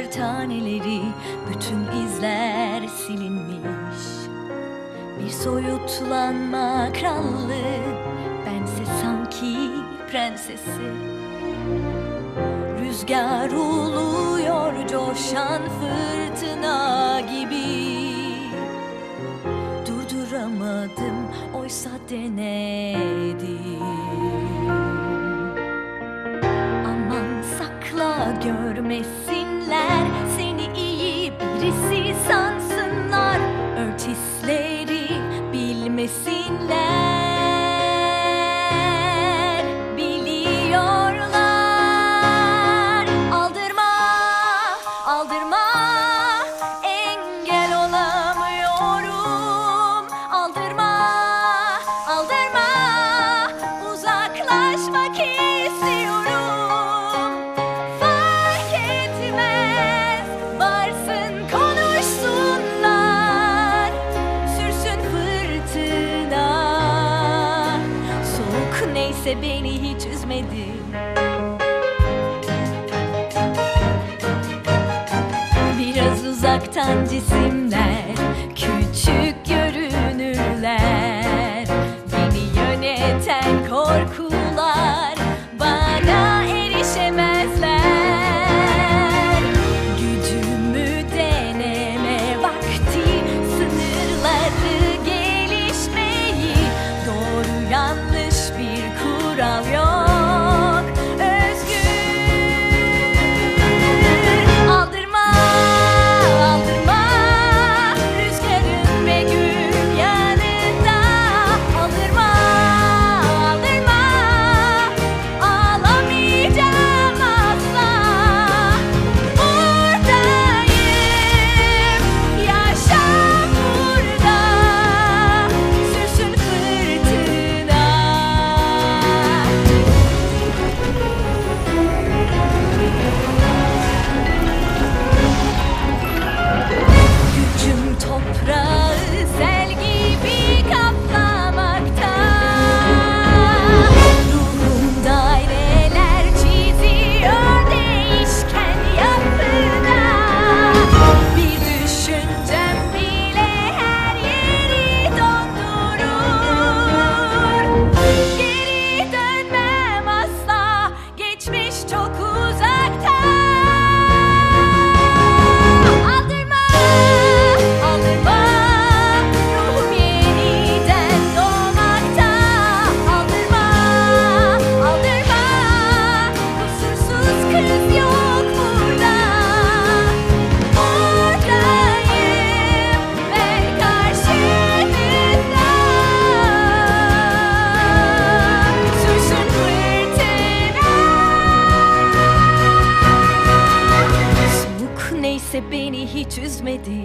kar taneleri bütün izler silinmiş. Bir soyutlanma krallığı bense sanki prensesi. Rüzgar uluyor coşan fırtına gibi. Durduramadım oysa denedim. Aman sakla görmesinler Seni iyi birisi sansınlar. Örtisleri bilmesinler neyse beni hiç üzmedi. Biraz uzaktan cisimler Küçük görünürler. Beni yöneten korkular Bana erişemezler. Gücümü deneme vakti Sınırları gelişmeyi Doğru yanlış bir 让人。Neyse beni hiç üzmedi